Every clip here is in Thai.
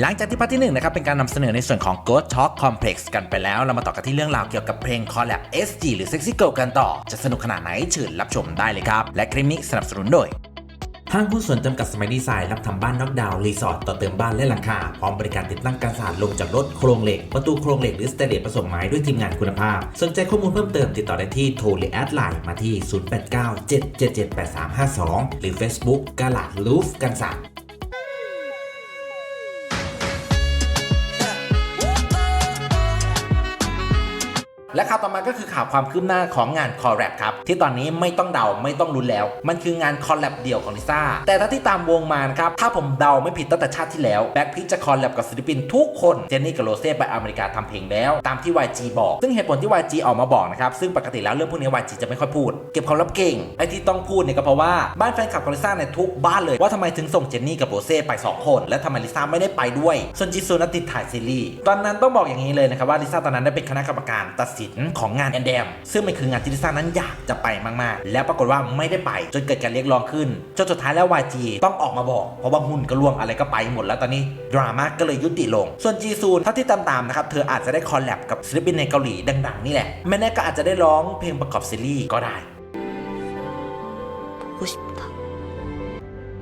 หลังจากที่พาร์ทที่หนึ่งนะครับเป็นการนำเสนอในส่วนของ Ghost Talk Complex กันไปแล้ว เรามาต่อกันที่เรื่องราวเกี่ยวกับเพลง Collab SG หรือ Sexy Girl กันต่อ จะสนุกขนาดไหนเชิญรับชมได้เลยครับ และคลิปนี้สนับสนุนโดยห้างหุ้นส่วนจำกัดสมัยดีไซน์รับทำบ้านน็อกดาวน์รีสอร์ทต่อเติมบ้านและหลังคาพร้อมบริการติดตั้งการสาดลงจากรถโครงเหล็ก ประตูโครงเหล็กหรือสเตเลสผสมไม้ด้วยทีมงานคุณภาพ สนใจข้อมูลเพิ่มเติมติดต่อได้ที่โทรหรือแอดไลน์มาที่ 0897778352 หรือ Facebook กาลาดลูฟกันสา และข่าวต่อมาก็คือข่าวความคืบหน้าของงานคอลแลบครับที่ตอนนี้ไม่ต้องเดาไม่ต้องลุ้นแล้ว มันคืองานคอลแลบเดี่ยวของลิซ่าแต่ถ้าที่ตามวงมานครับถ้าผมเดาไม่ผิดตั้งแต่ชาติที่แล้วแบ็คพิงจะคอลแลบกับศิลปินทุกคนเจนนี่กับโรเซ่ไปอเมริกาทำเพลงแล้ว ตามที่ YG บอก ซึ่งเหตุผลที่ YG ออกมาบอกนะครับซึ่งปกติแล้วเรื่องพวกนี้ YG จะไม่ค่อยพูด เก็บความลับเก่งไอ้ที่ต้องพูดเนี่ยก็เพราะว่าบ้านแฟนคลับของลิซ่าเนี่ยทุกบ้านเลยว่าทำไมถึงส่งเจนนี่กับโรเซ่ไปสองคน และทำไมลิซ่าไม่ได้ไปด้วยส่วนจีซูนติดถ่ายซีรีส์ตอนนั้นต้องบอกอย่างนี้เลยนะครับว่าลิซ่าตอนนั้นได้เป็นคณะกรรมการตัดสของงานแอนแดมซึ่งมันคืองานที่ลิซ่านั้นอยากจะไปมากๆ แล้วปรากฏว่าไม่ได้ไปจนเกิดการเรียกร้องขึ้นจนสุดท้ายแล้ว YG ต้องออกมาบอก เพราะว่าหุ้นก็ล่วงอะไรก็ไปหมดแล้วตอนนี้ดราม่าก็เลยยุติลง ส่วนจีซูนเท่าที่ตามๆนะครับเธออาจจะได้คอลแลบกับศิลปินในเกาหลีดังๆนี่แหละไม่แน่ก็อาจจะได้ร้องเพลงประกอบซีรีส์ก็ได้ 보고 싶다.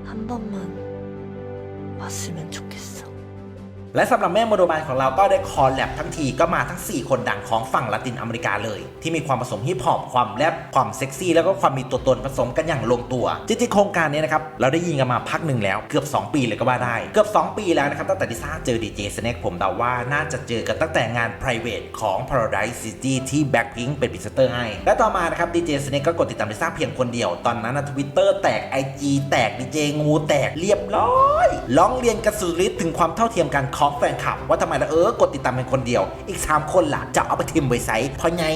한 번만 왔으면 좋겠어. และสำหรับแม่โมโดบานของเราก็ได้คอลแลบทั้งทีก็มาทั้ง 4 คนดังของฝั่งละตินอเมริกาเลย ที่มีความผสมฮิปฮอปความแรปความเซ็กซี่แล้วก็ความมีตัวตนผสมกันอย่างลงตัวจริงๆโครงการนี้นะครับเราได้ยินกันมาพักหนึ่งแล้วเกือบ 2 ปีเลยก็ว่าได้ เกือบ 2 ปีแล้วนะครับตั้งแต่ดิซ่าเจอดีเจสเน็กผมเดาว่าน่าจะเจอกันตั้งแต่งาน private ของ Paradise City ที่ Blackpink เป็นพรีเซนเตอร์ให้ และต่อมานะครับดีเจสเน็กก็กดติดตามดิซ่าเพียงคนเดียวตอนนั้นนะทวิตเตอร์แตก IG แตกดีเจงูแตกเรียบร้อยร้องเรียนกันสุดฤทธิ์ถึงความเท่าเทียมกันของแฟนคลับ ว่าทำไมละเออกดติดตามเป็นคนเดียว อีก 3 คนล่ะจะเอาไปทิมไว้ไซส์เพราะไง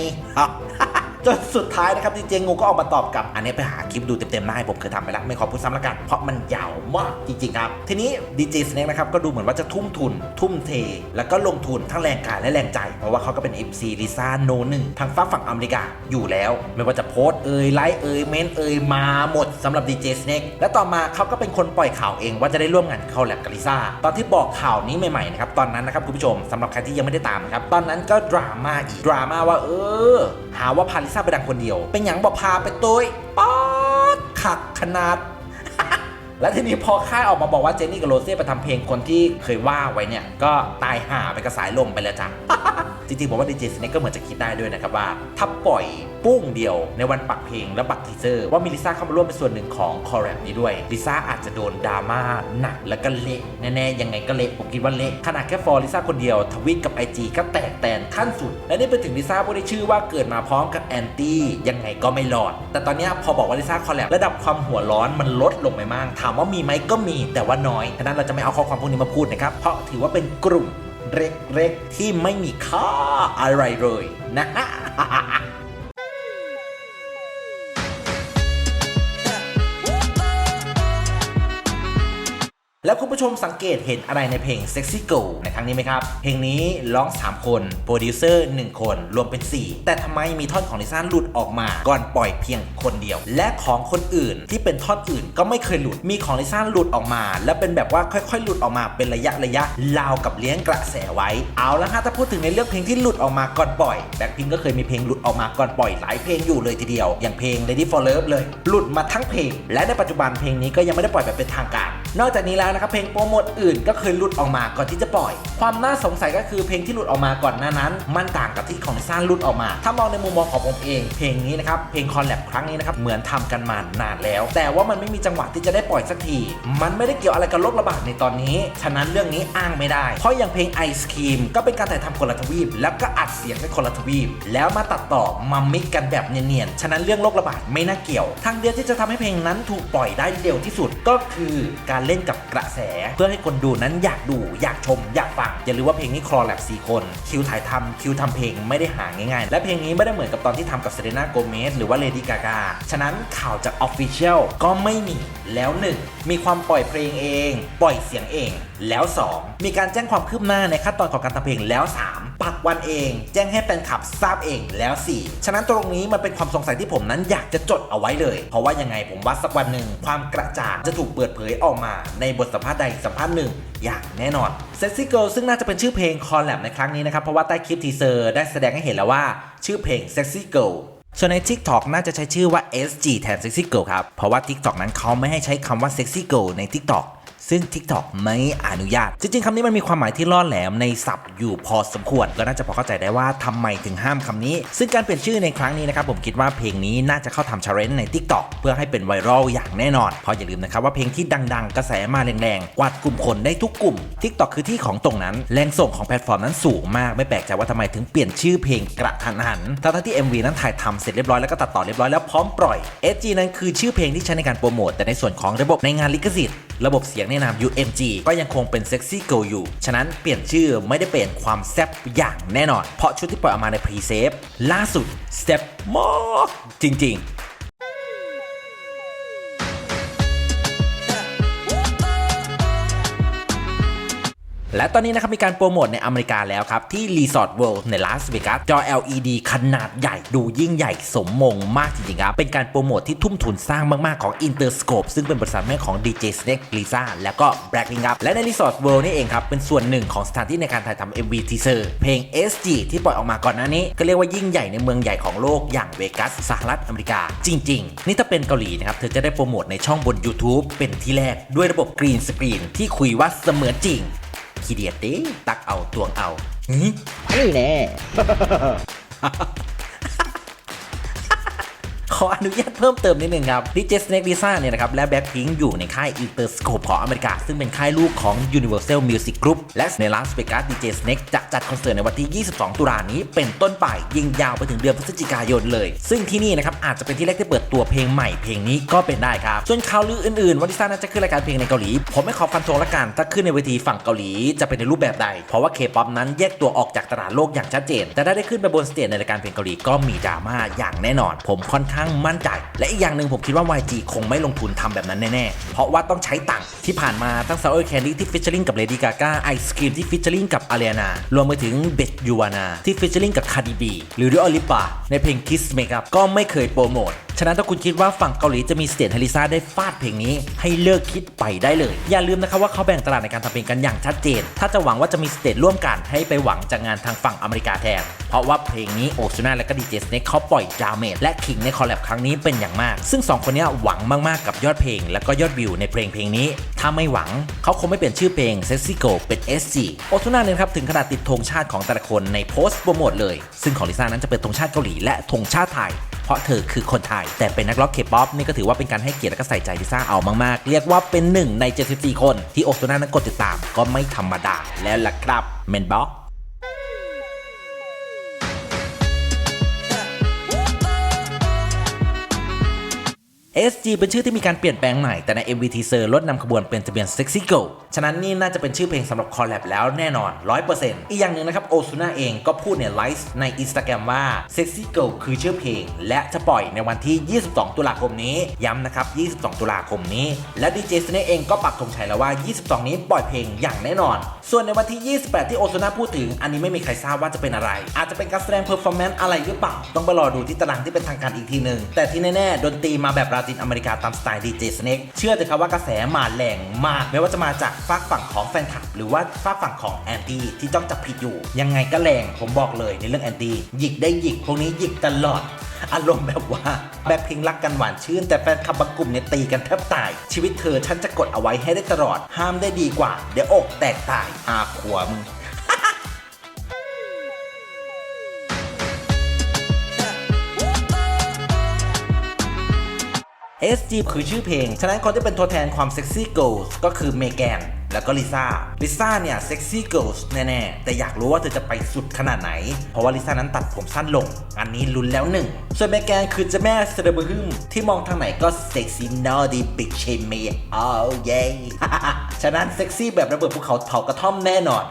จนสุดท้ายนะครับดีเจงูก็ออกมาตอบกลับ อันนี้ไปหาคลิปดูเต็มๆได้ผมเคยทำไปแล้วไม่ขอพูดซ้ำละกัน เพราะมันยาวมากจริงๆครับ ทีนี้ดีเจสเน็กนะครับก็ดูเหมือนว่าจะทุ่มทุน ทุ่มเท แล้วก็ลงทุนทั้งแรงกายและแรงใจ เพราะว่าเขาก็เป็น FC ลิซ่าโนหนึ่งทางฝั่งฝั่งอเมริกาอยู่แล้ว ไม่ว่าจะโพสต์เอ่ยไลค์เอ่ยเมนเอ่ยมาหมดสำหรับดีเจสเน็กและต่อมาเขาก็เป็นคนปล่อยข่าวเองว่าจะได้ร่วมงานคอลแลบกับลิซ่าตอนที่บอกข่าวนี้ใหม่ๆนะครับตอนนั้นนะครับคุณผู้ชมสำหรับใครที่ยังไม่ได้ตามครับตอนนั้นก็ดราม่าอีกดราม่าว่าเออ หาว่าพาลิซ่าไปดังคนเดียว เป็นอย่างบอกพาไปตุยป๊อดขักขนาด และทีนี้พอค่ายออกมาบอกว่าเจนนี่กับโรเซ่ไปทำเพลงคนที่เคยว่าไว้เนี่ย ก็ตายห่าไปกระสายลมไปแล้วจ้ะ จริงๆผมว่าดีเจสเน็กก็เหมือนจะคิดได้ด้วยนะครับว่า ถ้าปล่อยปุ้งเดียวในวันปักเพลงและปักทีเซอร์ว่ามีลิซ่าเข้ามาร่วมเป็นส่วนหนึ่งของคอร์แรปนี้ด้วยลิซ่าอาจจะโดนดราม่าหนักแล้วก็เละแน่ๆยังไงก็เละผมคิดว่าเละขนาดแค่ฟอร์ลิซ่าคนเดียวทวิตกับ IG ก็แตกแตนขั้นสุด และนี่ไปถึงลิซ่าผู้ได้ชื่อว่าเกิดมาพร้อมกับแอนตี้ยังไงก็ไม่รอด แต่ตอนนี้พอบอกว่าลิซ่าคอลแลบระดับความหัวร้อนมันลดลงไปมากถามว่ามีไหมก็มีแต่ว่าน้อยฉะนั้นเราจะไม่เอาข้อความพวกนี้มาพูดนะครับเพราะถือว่าเป็นกลุ่ม เล็กๆที่ไม่มีค่าอะไรเลยนะฮะ ผู้ชมสังเกตเห็นอะไรในเพลง Sexy Girl ในครั้งนี้ไหมครับ เพลงนี้ร้อง 3 คน โปรดิวเซอร์ 1 คน รวมเป็น 4 แต่ทำไมมีท่อนของลิซ่าหลุดออกมา ก่อนปล่อยเพียงคนเดียว และของคนอื่นที่เป็นท่อนอื่นก็ไม่เคยหลุด มีของลิซ่าหลุดออกมา และเป็นแบบว่าค่อยๆ หลุดออกมาเป็นระยะระยะราวกับเลี้ยงกระแสไว้ เอาละฮะถ้าพูดถึงในเรื่องเพลงที่หลุดออกมาก่อนปล่อยแบ็คพิงก็เคยมีเพลงหลุดออกมาก่อนปล่อยหลายเพลงอยู่เลยทีเดียว อย่างเพลง Lady for Love เลย หลุดมาทั้งเพลง และในปัจจุบันเพลงนี้ก็ยังไม่ได้ปล่อยแบบเป็นทางการ นอกจากนี้แล้วนะครับเพลงโปรโมทอื่นก็เคยหลุดออกมาก่อนที่จะปล่อย ความน่าสงสัยก็คือเพลงที่หลุดออกมาก่อนหน้านั้น มันต่างกับที่ของลิซ่าหลุดออกมา ถ้ามองในมุมมองของผมเอง เพลงนี้นะครับเพลงคอนแลบครั้งนี้นะครับเหมือนทำกันมานานแล้ว แต่ว่ามันไม่มีจังหวะที่จะได้ปล่อยสักที มันไม่ได้เกี่ยวอะไรกับโรคระบาดในตอนนี้ ฉะนั้นเรื่องนี้อ้างไม่ได้ เพราะอย่างเพลงไอศครีมก็เป็นการถ่ายทำคนละทวีป แล้วก็อัดเสียงในคนละทวีป แล้วมาตัดต่อมามิกกันแบบเนียนๆ ฉะนั้นเรื่องโรคระบาดไม่น่าเกี่ยว ทางเดียวที่จะทำให้เพลงนั้นถูกปล่อยได้เร็วที่สุดก็คือการเล่นกับกระแส เพื่อให้คนดูนั้นอยากดูอยากชม อยากฟัง อย่าลืมว่าเพลงนี้คลอแลบสี่คน คิวถ่ายทำคิวทำเพลงไม่ได้หาง่ายๆ และเพลงนี้ไม่ได้เหมือนกับตอนที่ทำกับเซเรน่าโกเมสหรือว่าเลดี้กากาฉะนั้นข่าวจากออฟฟิเชียลก็ไม่มีแล้วหนึ่งมีความปล่อยเพลงเอง ปล่อยเสียงเองแล้ว 2 มีการแจ้งความคืบหน้าในขั้นตอนของการทำเพลงแล้ว 3 ปักวันเอง แจ้งให้แฟนคลับทราบเองแล้ว 4 ฉะนั้นตรงนี้มันเป็นความสงสัยที่ผมนั้นอยากจะจดเอาไว้เลย เพราะว่ายังไงผมว่าสักวันหนึ่งความกระจ่างจะถูกเปิดเผยออกมา ในบทสัมภาษณ์ใดสัมภาษณ์หนึ่งอย่างแน่นอน Sexy Girl ซึ่งน่าจะเป็นชื่อเพลงคอลแลบในครั้งนี้นะครับ เพราะว่าใต้คลิปทีเซอร์ได้แสดงให้เห็นแล้วว่า ชื่อเพลง Sexy Girl ส่วนใน TikTok น่าจะใช้ชื่อว่า SG แทน Sexy Girl ครับ เพราะว่า TikTok นั้นเขาไม่ให้ใช้คำว่า Sexy Girl ใน TikTok ซึ่ง TikTok ไม่อนุญาต จริงๆคำนี้มันมีความหมายที่ล่อแหลมในศัพท์อยู่พอสมควรก็น่าจะพอเข้าใจได้ว่าทำไมถึงห้ามคำนี้ ซึ่งการเปลี่ยนชื่อในครั้งนี้นะครับผมคิดว่าเพลงนี้น่าจะเข้าทำชาเลนจ์ใน TikTok เพื่อให้เป็นไวรัลอย่างแน่นอน เพราะอย่าลืมนะครับว่าเพลงที่ดังๆ กระแสมาแรงๆกวาดกลุ่มคนได้ทุกกลุ่ม TikTok คือที่ของตรงนั้นแรงส่งของแพลตฟอร์มนั้นสูงมากไม่แปลกใจว่าทำไมถึงเปลี่ยนชื่อเพลงกระทันหันทั้งที่ MV นั้นถ่ายทำเสร็จเรียบร้อยแล้วก็ตัดต่อเรียบร้อยแล้วพร้อมปล่อย SG นั้นคือชื่อเพลงที่ใช้ในการโปรโมทแต่ในส่วนของระบบในงานลิขสิทธิ์ ระบบเสียงแนะนำ UMG ก็ยังคงเป็น Sexy Girl อยู่ ฉะนั้นเปลี่ยนชื่อไม่ได้เปลี่ยนความแซ่บอย่างแน่นอน เพราะชุดที่ปล่อยออกมาในพรีเซฟล่าสุดแซ่บมากจริงๆ และตอนนี้นะครับมีการโปรโมทในอเมริกาแล้วครับ ที่ Resort World ในลาสเวกัสจอ LED ขนาดใหญ่ดูยิ่งใหญ่สมมงมากจริงๆครับ เป็นการโปรโมทที่ทุ่มทุนสร้างมากๆของ Interscope ซึ่งเป็นบริษัทแม่ของ DJ Snake Lisa แล้วก็ Blacklink ครับและใน Resort World นี่เองครับ เป็นส่วนหนึ่งของสถานที่ในการถ่ายทำ MV Teaser เพลง SG ที่ปล่อยออกมาก่อนหน้านี้ ก็เรียกว่ายิ่งใหญ่ในเมืองใหญ่ของโลกอย่างเวกัสสหรัฐอเมริกา จริง ๆ นี่ถ้าเป็นเกาหลีนะครับเธอจะได้โปรโมทในช่องบน YouTube เป็นที่แรกด้วยระบบ Green Screen ที่คุยว่าเสมือนจริง ขี้เดียดดิตักเอาตวงเอาหือนี่แน่ ขออนุญาตเพิ่มเติมนิดนึงครับดิเจสเน็กลิซ่าเนี่ยนะครับและแบ็คพิงอยู่ในค่าย Interscope ของอเมริกา ซึ่งเป็นค่ายลูกของ Universal Music Group และในลาสเวกัสดิเจสเน็กจะจัดคอนเสิร์ตในวันที่ 22 ตุลานี้เป็นต้นไปยิงยาวไปถึงเดือนพฤศจิกายนเลย ซึ่งที่นี่นะครับอาจจะเป็นที่แรกที่เปิดตัวเพลงใหม่เพลงนี้ก็เป็นได้ครับส่วนข่าวลืออื่นๆว่าลิซ่าน่าจะขึ้นรายการเพลงในเกาหลี ผมไม่ขอฟันธงละกันถ้าขึ้นในเวทีฝั่งเกาหลีจะเป็นในรูปแบบใด เพราะว่าเคป๊อปนั้นแยกตัวออกจากตลาดโลกอย่างชัดเจน แต่ถ้าได้ขึ้นไปบนสเตจในรายการเพลงเกาหลีก็มีดราม่าอย่างแน่นอน ผมค่อนข้างมั่นใจ และอีกอย่างหนึ่งผมคิดว่า YG คงไม่ลงทุนทำแบบนั้นแน่ๆ เพราะว่าต้องใช้ตังค์ที่ผ่านมาทั้ง Sour Candy ที่ฟิชเชอร์ลิงกับ Lady Gaga Ice Cream ที่ฟิชเชอร์ลิงกับอารีนารวมไปถึงเบดยูวานาที่ฟิชเชอร์ลิงกับคาร์ดิบีหรือดิออลิปาในเพลง Kiss Makeup ก็ไม่เคยโปรโมทฉะนั้นถ้าคุณคิดว่าฝั่งเกาหลีจะมีสเตจให้ลิซาได้ฟาดเพลงนี้ ให้เลิกคิดไปได้เลย อย่าลืมนะครับว่าเขาแบ่งตลาดในการทำเพลงกันอย่างชัดเจน ถ้าจะหวังว่าจะมีสเตจร่วมกันให้ไปหวังจากงานทางฝั่งอเมริกาแทน เพราะว่าเพลงนี้โอซูน่าและก็ดีเจสเน็เขาปล่อยดาเมจและขิงในคอลแลบครั้งนี้เป็นอย่างมาก ซึ่งสองคนนี้หวังมากๆกับยอดเพลง และก็ยอดวิวในเพลงเพลงนี้ ถ้าไม่หวังเขาคงไม่เปลี่ยนชื่อเพลง Sexy Go เป็น SG โอซูน่าเนี่ยครับถึงขนาดติดธงชาติของแต่ละคนในโพสต์โปรโมทเลย ซึ่งของลิซ่านั้นจะเป็นธงชาติเกาหลีและธงชาติไทย เพราะเธอคือคนไทย แต่เป็นนักร้องเคป๊อปนี่ก็ถือว่าเป็นการให้เกียรติและก็ใส่ใจลิซ่าเอามากๆ เรียกว่าเป็นหนึ่งใน 74 คน ที่โอซูน่านั้นกดติดตามก็ไม่ธรรมดาแล้วล่ะครับเมนบ็อก SG เป็นชื่อที่มีการเปลี่ยนแปลงใหม่ แต่ใน MV Teaser ลดนำขบวนเป็นทะเบียน Sexy Girl ฉะนั้นนี่น่าจะเป็นชื่อเพลงสำหรับคอลแลบแล้วแน่นอน 100%อีกอย่างหนึ่งนะครับโอซูน่าเองก็พูดในไลฟ์ใน Instagram ว่า Sexy Girl คือชื่อเพลง และจะปล่อยในวันที่ 22 ตุลาคมนี้ ย้ำนะครับ 22 ตุลาคมนี้ และดีเจสเนเองก็ปักธงชัยแล้วว่า 22 นี้ปล่อยเพลงอย่างแน่นอน ส่วนในวันที่ 28 ที่โอซูน่าพูดถึง อันนี้ไม่มีใครทราบว่าจะเป็นอะไร อาจจะเป็นการแสดงเพอร์ฟอร์แมนซ์อะไรหรือเปล่า ต้องไปรอดูที่ตารางที่เป็นทางการอีกทีหนึ่งแต่ที่แน่ๆดนตรีมาแบบลาตินอเมริกาตามสไตล์ดีเจสเน็กเชื่อเถอะครับว่ากระแสมาแรงมาก ไม่ว่าจะมาจากฝากฝั่งของแฟนคลับ หรือว่าฝากฝั่งของแอนตี้ที่ต้องจับผิดอยู่ ยังไงก็แรงผมบอกเลยในเรื่องแอนตี้หยิกได้หยิกพวกนี้หยิกตลอดอารมณ์แบบว่าแบบเพลงรักกันหวานชื่น แต่แฟนคลับบางกลุ่มเนี่ยตีกันแทบตาย ชีวิตเธอฉันจะกดเอาไว้ให้ได้ตลอด ห้ามได้ดีกว่า เดี๋ยวอกแตกตายอาขวมึง SG คือชื่อเพลง ฉะนั้นคนที่เป็นตัวแทนความเซ็กซี่เกิลก็คือเมแกนแล้วก็ลิซ่า ลิซ่าเนี่ยเซ็กซี่เกิลแน่ๆ แต่อยากรู้ว่าเธอจะไปสุดขนาดไหน เพราะว่าลิซ่านั้นตัดผมสั้นลง อันนี้ลุ้นแล้วหนึ่ง ส่วนเมแกนคือเจ้าแม่เซเลบรึมที่มองทางไหนก็เซ็กซี่นอดีบิ๊กเชมเมย์อ้าวเย้ฉะนั้นเซ็กซี่แบบระเบิดภูเขาเผากระท่อมแน่นอน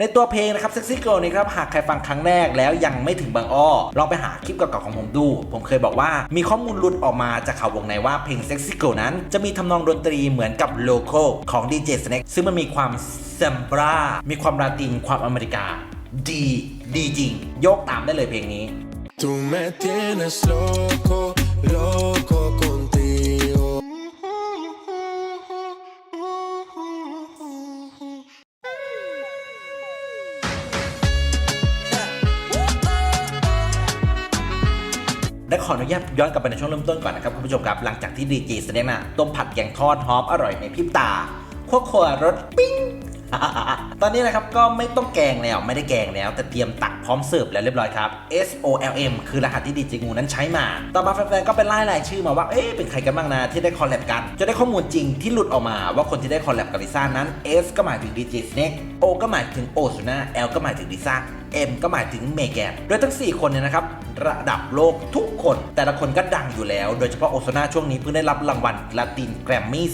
ในตัวเพลงนะครับ Sexy Girl นี่ครับ หากใครฟังครั้งแรกแล้วยังไม่ถึงบางอ้อ ลองไปหาคลิปเก่าๆของผมดู ผมเคยบอกว่ามีข้อมูลหลุดออกมาจากข่าววงในว่าเพลง Sexy Girl นั้น จะมีทำนองดนตรีเหมือนกับ Local ของ DJ Snake ซึ่งมันมีความแซมบรา มีความลาติน ความอเมริกา ดี ดีจริงโยกตามได้เลยเพลงนี้ ขออนุญาตย้อนกลับไปในช่วงเริ่มต้นก่อนนะครับคุณผู้ชมครับ หลังจากที่ดีจสเน็กน่ะต้มผัดแกงทอดหอมอร่อยในพริบตาคั่วครัวรสปิ้งตอนนี้นะครับก็ไม่ต้องแกงแล้วไม่ได้แกงแล้ว แต่เตรียมตักพร้อมเสิร์ฟแล้วเรียบร้อยครับ S O L M คือรหัสที่ดีเจงูนั้นใช้มา ต่อมาแฟนๆก็เป็นไล่รายชื่อมาว่าเอ๊ะเป็นใครกันบ้างนะที่ได้คอลแลบกัน จะได้ข้อมูลจริงที่หลุดออกมาว่าคนที่ได้คอลแลบกับลิซ่านั้น S ก็หมายถึงดีเจสเน็ก O ก็หมายถึงโอซูน่า L ก็หมายถึงลิซ่า M ก็หมายถึงเมแกนโดยทั้ง 4 คนเนี่ยนะครับ ระดับโลกทุกคน แต่ละคนก็ดังอยู่แล้ว โดยเฉพาะโอซนาช่วงนี้เพิ่งได้รับรางวัลลาตินแกรมมี่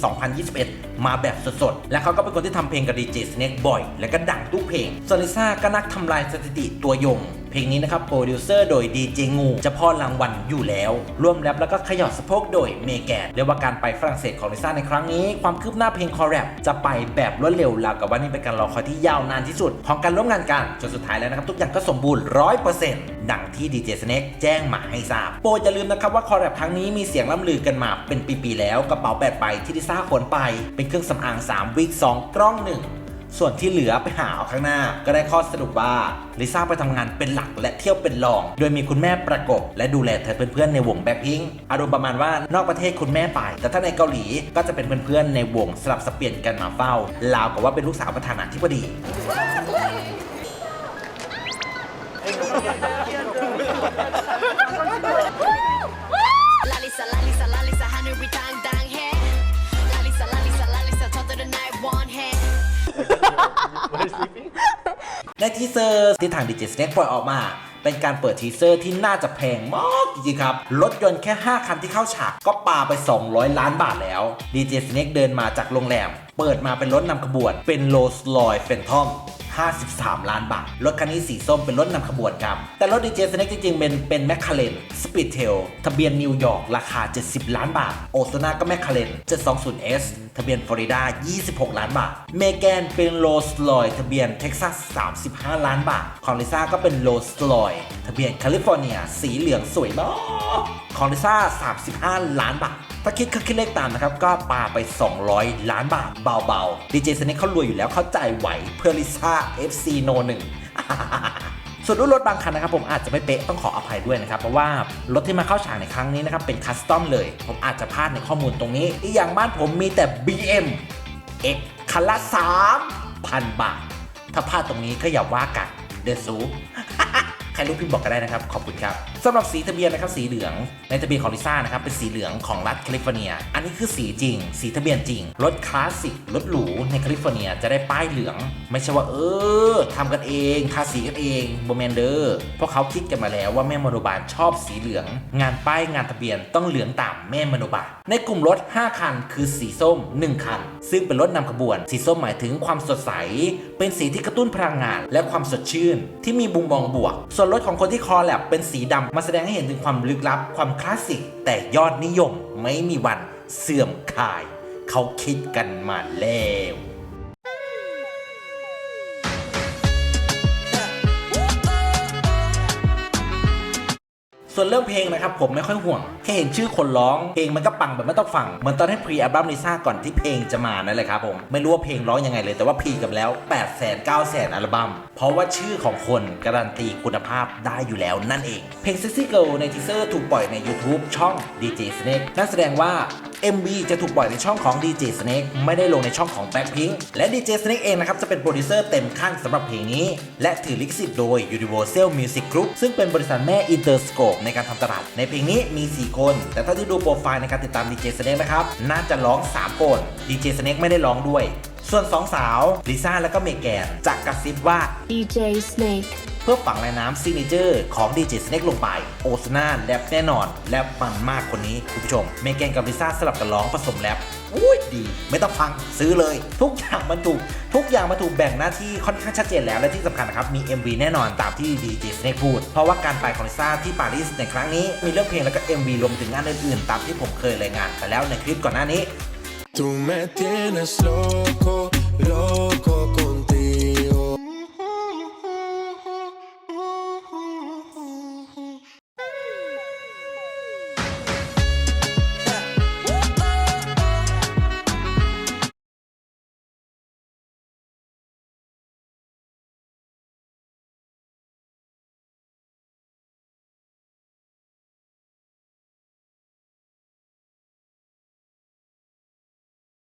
2021 มาแบบสดๆ และเขาก็เป็นคนที่ทำเพลงกับดีเจสเน็กบ่อย และก็ดังทุกเพลงซอลิซ่าก็นักทำลายสถิติตัวยงเพลงนี้นะครับโปรดิวเซอร์โดยดีเจงูจะพ่อรางวัลอยู่แล้ว ร่วมแรปแล้วก็ขยอดสะโพกโดยเมแกนเรียกว่าการไปฝรั่งเศสของลิซ่าในครั้งนี้ ความคืบหน้าเพลงคอแรปจะไปแบบรวดเร็วราวกับว่านี่เป็นการรอคอยที่ยาวนานที่สุด ของการร่วมงานกันจนสุดท้ายแล้วนะครับ ทุกอย่างก็สมบูรณ์ร้อยเปอร์เซ็นต์ ดังที่ดีเจสเน็กแจ้งมาให้ทราบ โปรดอย่าลืมนะครับว่าคอแรปครั้งนี้มีเสียงล่ำลือกันมาเป็นปีๆแล้วกระเป๋าแปดใบที่ลิซ่าขนไป เป็นเครื่องสำอาง 3 วิก 2 กล้องหนึ่งส่วนที่เหลือไปหาเอาข้างหน้า ก็ได้ข้อสรุปว่าลิซ่าไปทำงานเป็นหลักและเที่ยวเป็นรอง โดยมีคุณแม่ประกบ และดูแลเธอเพื่อนๆในวงแบ็คพิงอารมณ์ประมาณว่านอกประเทศคุณแม่ไป แต่ถ้าในเกาหลีก็จะเป็นเพื่อนๆในวงสลับสเปลี่ยนกันมาเฝ้าราวกับว่าเป็นลูกสาวประธานาธิบดี 랄리사 랄리사 랄리사 하늘 위 당당해 랄리사 랄리사 랄리사 저들은 날 원해 ในทีเซอร์ที่ทาง DJ Snake ปล่อยออกมา เป็นการเปิดทีเซอร์ที่น่าจะแพงมากจริงๆครับ รถยนต์แค่ 5 คันที่เข้าฉาก ก็ปาไป 200 ล้านบาทแล้ว DJ Snake เดินมาจากโรงแรม เปิดมาเป็นรถนำขบวน เป็น Rolls Royce Phantom 53 ล้านบาท รถคันนี้สีส้มเป็นรถนำขบวนครับ แต่รถ DJ Snake จริงๆ เป็นเป็น McLaren Speedtail ทะเบียนนิวยอร์กราคา 70 ล้านบาท โอซานาก็ McLaren 720S ทะเบียนฟลอริดา 26 ล้านบาท เมแกนเป็นโรสลอยทะเบียนเท็กซัส 35 ล้านบาทของลิซ่าก็เป็นโรสลอยทะเบียนแคลิฟอร์เนีย สีเหลืองสวยมาก ของลิซ่า35 ล้านบาท ถ้าคิดคือคิดเลขตามนะครับ ก็ปาไป 200 ล้านบาท เบาๆดีเจสเน็กเขารวยอยู่แล้วเข้าใจไหวเพื่อลิซ่า FC No 1ส่วนรุ่นรถบางคันนะครับผมอาจจะไม่เป๊ะต้องขออภัยด้วยนะครับ เพราะว่ารถที่มาเข้าฉากในครั้งนี้นะครับเป็นคัสตอมเลย ผมอาจจะพลาดในข้อมูลตรงนี้ อีกอย่างบ้านผมมีแต่ BM X คันละ3,000 บาท ถ้าพลาดตรงนี้ก็อย่าว่ากันเดซู รรู้พิมพ์บอกกันได้นะครับ ขอบคุณครับสำหรับสีทะเบียนนะครับสีเหลืองในทะเบียนของลิซ่านะครับเป็นสีเหลืองของรัฐแคลิฟอร์เนีย อันนี้คือสีจริง สีทะเบียนจริงรถคลาสสิกรถหรูในแคลิฟอร์เนียจะได้ป้ายเหลือง ไม่ใช่ว่าเออทำกันเองทาสีกันเองโบแมนเดอร์เพราะเขาคิดกันมาแล้วว่าแม่มโนบาลชอบสีเหลือง งานป้ายงานทะเบียนต้องเหลืองตามแม่มโนบาลในกลุ่มรถ 5 คัน คือสีส้ม 1 คัน ซึ่งเป็นรถนำขบวน สีส้มหมายถึงความสดใส เป็นสีที่กระตุ้นพลังงาน และความสดชื่น ที่มีบุมมองบวก ส่วนรถของคนที่คอแลบเป็นสีดำมาแสดงให้เห็นถึงความลึกลับ ความคลาสสิก แต่ยอดนิยมไม่มีวันเสื่อมคาย เขาคิดกันมาแล้วส่วนเรื่องเพลงนะครับผมไม่ค่อยห่วงแค่เห็นชื่อคนร้องเพลงมันก็ปังแบบไม่ต้องฟังเหมือนตอนให้พรีอัลบั้มลิซ่าก่อนที่เพลงจะมานั่นแหละครับผมไม่รู้ว่าเพลงร้องยังไงเลยแต่ว่าพีกับแล้ว8 0 0 0 0 9 0 0 0 0อัลบั้มเพราะว่าชื่อของคนการันตีคุณภาพได้อยู่แล้วนั่นเองเพลง Sexy Girl ในทีเซอร์ถูกปล่อยใน YouTube ช่อง DJ Snake นั่นแสดงว่า MV จะถูกปล่อยในช่องของ DJ Snake ไม่ได้ลงในช่องของ Blackpink และ DJ Snake เองนะครับ จะเป็นโปรดิวเซอร์เต็มขั้นสำหรับเพลงนี้ และถือลิขสิทธิ์โดย Universal Music Group ซึ่งเป็นบริษัทแม่ Interscope ในการทำตลาด ในเพลงนี้มี 4 คน แต่ถ้าที่ดูโปรไฟล์ในการติดตามดีเจสเน็กนะครับ น่าจะร้อง 3 คน DJ Snake ไม่ได้ร้องด้วย ส่วน2สาวลิซ่าและก็เมแกนจะกระซิบว่า DJ Snake เพื่อฝังลายน้ำซิกเนเจอร์ของดีเจสเน็กลงไป โอซนาแรปแน่นอน แรปมันมากคนนี้คุณผู้ชม เมแกนกับลิซ่าสลับกันร้องผสมแรปอุ้ยดี ไม่ต้องฟังซื้อเลย ทุกอย่างมันถูก ทุกอย่างมันถูกแบ่งหน้าที่ค่อนข้างชัดเจนแล้ว และที่สำคัญนะครับ มี MV แน่นอนตามที่ดีเจสเน็กพูด เพราะว่าการไปของลิซ่าที่ปารีสในครั้งนี้ มีเรื่องเพลงแล้วก็ MV รวมถึงงานอื่นๆ ตามที่ผมเคยรายงานไปแล้วในคลิปก่อนหน้านี้